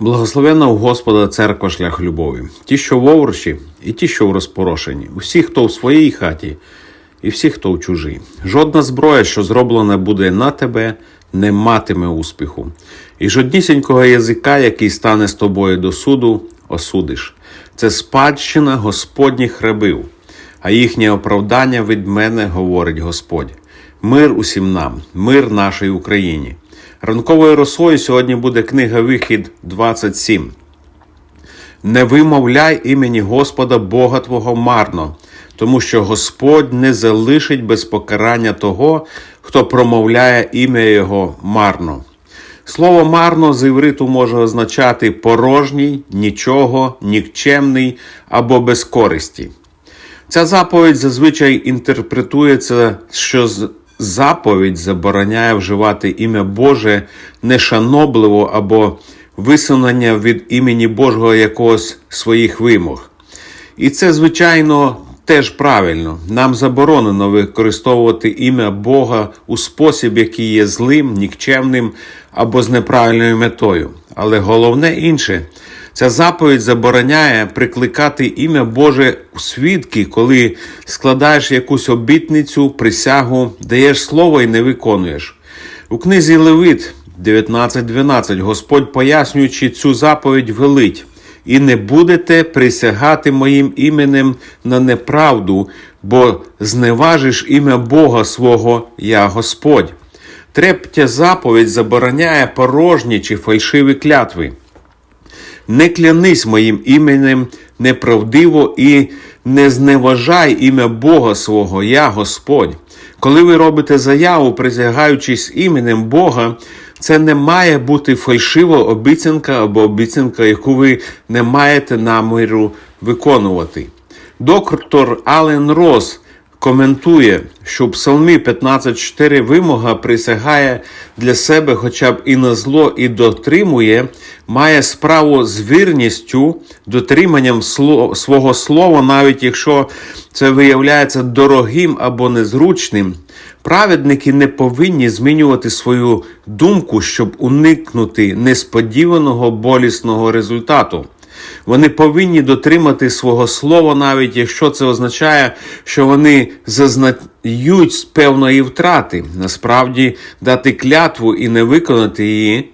Благословенна у Господа церква шлях любові, ті, що в овручі, і ті, що в розпорошенні, усі, хто в своїй хаті, і всі, хто в чужій. Жодна зброя, що зроблена буде на тебе, не матиме успіху. І жоднісінького язика, який стане з тобою до суду, осудиш. Це спадщина Господніх рабів, а їхнє оправдання від мене говорить Господь. Мир усім нам, мир нашій Україні. Ранковою росою сьогодні буде книга Вихід 27. Не вимовляй імені Господа Бога Твого марно, тому що Господь не залишить без покарання того, хто промовляє ім'я Його марно. Слово марно з івриту може означати порожній, нічого, нікчемний або без користі. Ця заповідь зазвичай інтерпретується, що заповідь забороняє вживати ім'я Боже нешанобливо або висунення від імені Божого якогось своїх вимог. І це, звичайно, теж правильно. Нам заборонено використовувати ім'я Бога у спосіб, який є злим, нікчемним або з неправильною метою. Але головне інше. Ця заповідь забороняє прикликати ім'я Боже у свідки, коли складаєш якусь обітницю, присягу, даєш слово і не виконуєш. У книзі Левит 19.12 Господь, пояснюючи цю заповідь, велить і не будете присягати моїм іменем на неправду, бо зневажиш ім'я Бога свого, я Господь. Третя заповідь забороняє порожні чи фальшиві клятви. Не клянись моїм іменем неправдиво і не зневажай ім'я Бога свого, я Господь. Коли ви робите заяву, присягаючись іменем Бога, це не має бути фальшива обіцянка або обіцянка, яку ви не маєте наміру виконувати. Доктор Ален Рос коментує, що в Псалмі 15.4 вимога присягає для себе хоча б і на зло, і дотримує, має справу з вірністю, дотриманням свого слова, навіть якщо це виявляється дорогим або незручним. Праведники не повинні змінювати свою думку, щоб уникнути несподіваного болісного результату. Вони повинні дотримати свого слова, навіть якщо це означає, що вони зазнають з певної втрати. Насправді, дати клятву і не виконати її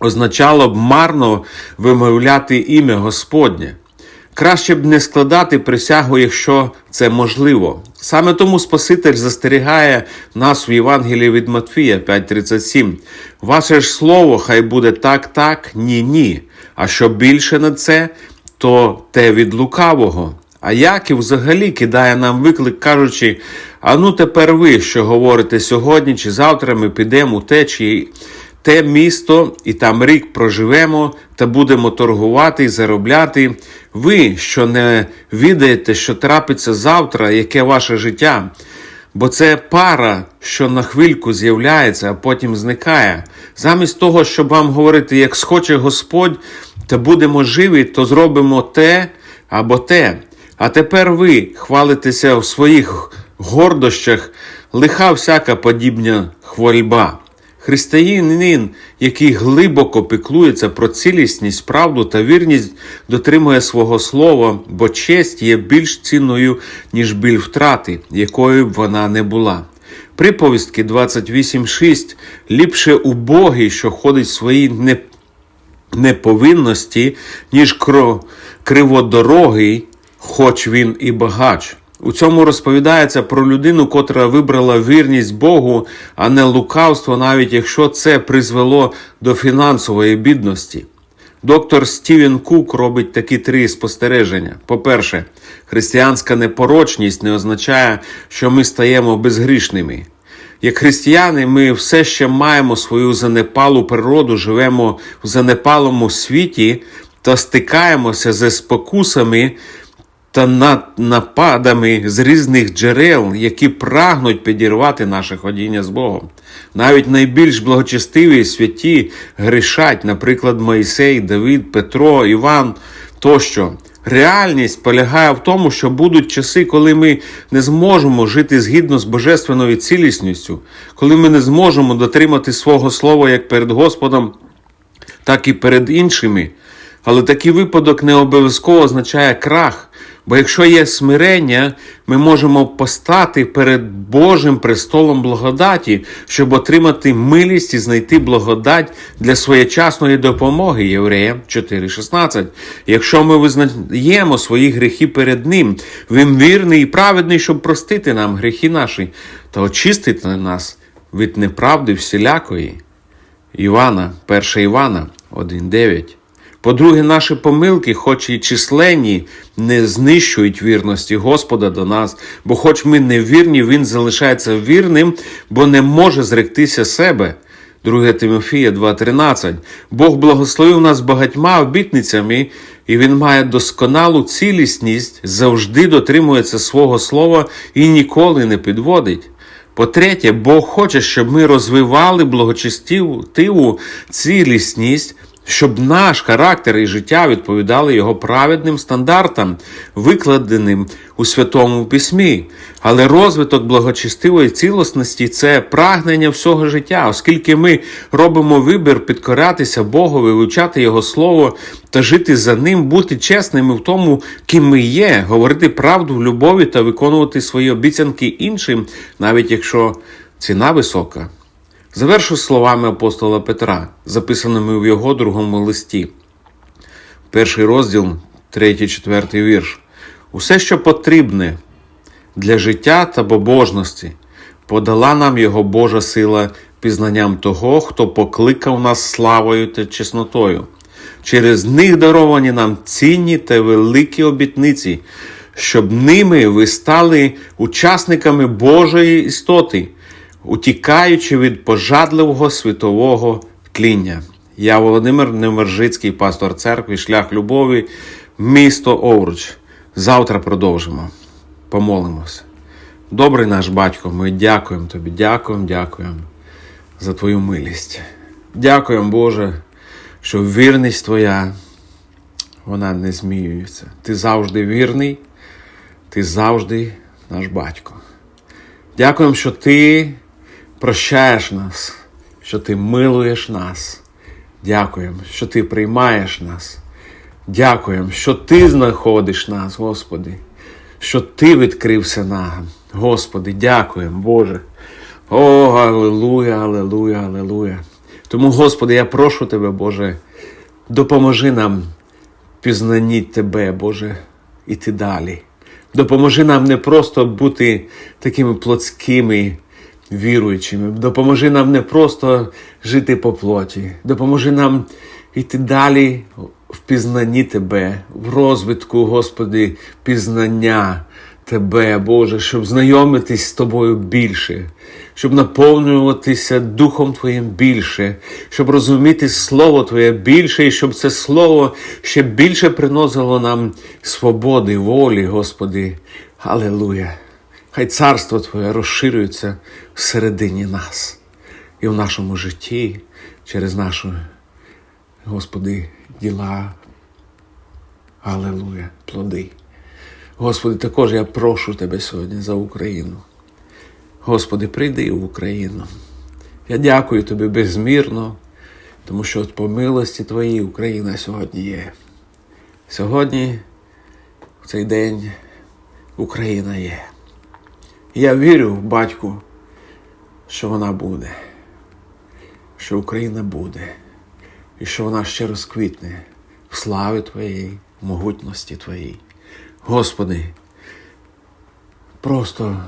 означало б марно вимовляти ім'я Господнє. Краще б не складати присягу, якщо це можливо. Саме тому Спаситель застерігає нас в Євангелії від Матфія 5:37. Ваше ж слово хай буде так, так, ні, ні. А що більше на це, то те від лукавого. А Яків взагалі кидає нам виклик, кажучи: а ну тепер ви, що говорите сьогодні чи завтра, ми підемо у те чи те місто, і там рік проживемо та будемо торгувати і заробляти. Ви, що не відаєте, що трапиться завтра, яке ваше життя, бо це пара, що на хвильку з'являється, а потім зникає. Замість того, щоб вам говорити, як схоче Господь, та будемо живі, то зробимо те або те. А тепер ви хвалитеся в своїх гордощах, лиха всяка подібна хвальба. Християнин, який глибоко піклується про цілісність, правду та вірність, дотримує свого слова, бо честь є більш цінною, ніж біль втрати, якою б вона не була. Приповістки 28.6 ліпше убогий, що ходить в своїй неповинності, ніж криводорогий, хоч він і багач. У цьому розповідається про людину, котра вибрала вірність Богу, а не лукавство, навіть якщо це призвело до фінансової бідності. Доктор Стівен Кук робить такі три спостереження. По-перше, християнська непорочність не означає, що ми стаємо безгрішними. Як християни, ми все ще маємо свою занепалу природу, живемо в занепалому світі та стикаємося зі спокусами та над нападами з різних джерел, які прагнуть підірвати наше ходіння з Богом. Навіть найбільш благочестиві святі грішать, наприклад, Моїсей, Давид, Петро, Іван тощо. Реальність полягає в тому, що будуть часи, коли ми не зможемо жити згідно з божественною цілісністю, коли ми не зможемо дотримати свого слова як перед Господом, так і перед іншими. Але такий випадок не обов'язково означає крах. Бо якщо є смирення, ми можемо постати перед Божим престолом благодаті, щоб отримати милість і знайти благодать для своєчасної допомоги. Євреям 4,16. Якщо ми визнаємо свої гріхи перед Ним, Він вірний і праведний, щоб простити нам гріхи наші та очистити нас від неправди всілякої. Івана, 1 Івана 1,9. По-друге, наші помилки, хоч і численні, не знищують вірності Господа до нас, бо, хоч ми не вірні, Він залишається вірним, бо не може зректися себе. 2 Тимофія 2,13. Бог благословив нас багатьма обітницями, і Він має досконалу цілісність, завжди дотримується свого слова і ніколи не підводить. По-третє, Бог хоче, щоб ми розвивали благочестиву цілісність, щоб наш характер і життя відповідали його праведним стандартам, викладеним у Святому Письмі. Але розвиток благочестивої цілісності це прагнення всього життя, оскільки ми робимо вибір підкорятися Богові, вивчати Його Слово та жити за ним, бути чесними в тому, ким ми є, говорити правду в любові та виконувати свої обіцянки іншим, навіть якщо ціна висока. Завершу словами апостола Петра, записаними в його другому листі. Перший розділ, третій, четвертий вірш. Усе, що потрібне для життя та побожності, подала нам його Божа сила пізнанням того, хто покликав нас славою та чеснотою. Через них даровані нам цінні та великі обітниці, щоб ними ви стали учасниками Божої істоти утікаючи від пожадливого світового тління. Я Володимир Невержицький, пастор церкви, шлях любові, місто Овруч. Завтра продовжимо. Помолимося. Добрий наш батько, ми дякуємо тобі, дякуємо, дякуємо за твою милість. Дякуємо, Боже, що вірність Твоя, вона не змінюється. Ти завжди вірний, ти завжди наш батько. Дякуємо, що ти прощаєш нас, що ти милуєш нас. Дякуємо, що ти приймаєш нас. Дякуємо, що ти знаходиш нас, Господи, що Ти відкрився нам. Господи, дякуємо, Боже. О, Аллилуйя, Аллилуйя, Аллилуйя. Тому, Господи, я прошу Тебе, Боже, допоможи нам пізнанні Тебе, Боже, іти далі. Допоможи нам не просто бути такими плотськими віруючими. Допоможи нам не просто жити по плоті. Допоможи нам йти далі в пізнанні Тебе, в розвитку, Господи, пізнання Тебе, Боже, щоб знайомитись з Тобою більше, щоб наповнюватися Духом Твоїм більше, щоб розуміти Слово Твоє більше, і щоб це Слово ще більше приносило нам свободи, волі, Господи. Аллилуйя! Хай царство Твоє розширюється всередині нас і в нашому житті через наші, Господи, діла. Аллилуйя, плоди. Господи, також я прошу Тебе сьогодні за Україну. Господи, прийди в Україну. Я дякую Тобі безмірно, тому що от по милості Твоїй Україна сьогодні є. Сьогодні, в цей день, Україна є. Я вірю, батьку, що вона буде, що Україна буде, і що вона ще розквітне в славі Твоєї, в могутності Твоїй. Господи, просто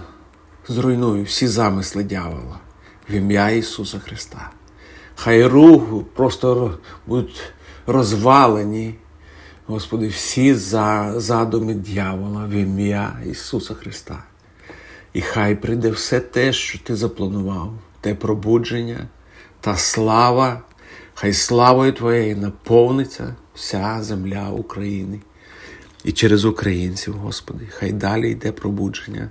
зруйнуй всі замисли дявола в ім'я Ісуса Христа. Хай руху просто будуть розвалені, Господи, всі задуми дьявола в ім'я Ісуса Христа. І хай прийде все те, що ти запланував, те пробудження та слава, хай славою Твоєю наповниться вся земля України. І через українців, Господи, хай далі йде пробудження,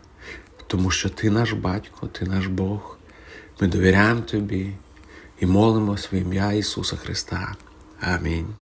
тому що Ти наш батько, Ти наш Бог. Ми довіряємо Тобі і молимось в ім'я Ісуса Христа. Амінь.